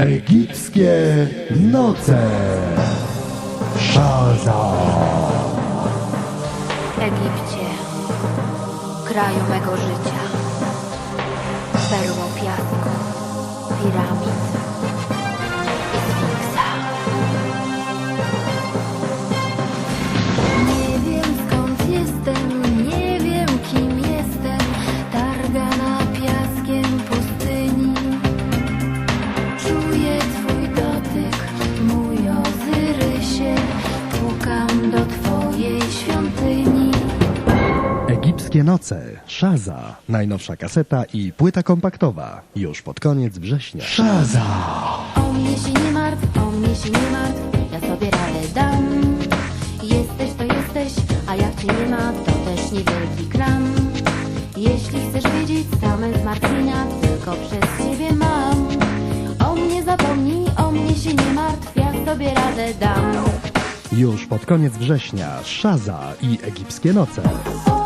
Egipskie noce. Szaza. Egipcie, kraju mego życia, perło piasku, Egipskie noce. Szaza. Najnowsza kaseta i płyta kompaktowa. Już pod koniec września. Szaza. O mnie się nie martw, o mnie się nie martw, ja sobie radę dam. Jesteś to jesteś, a jak cię nie ma, to też niewielki kram. Jeśli chcesz wiedzieć same zmartwienia, tylko przez ciebie mam. O mnie zapomnij, o mnie się nie martw, ja sobie radę dam. Już pod koniec września. Szaza i Egipskie noce. O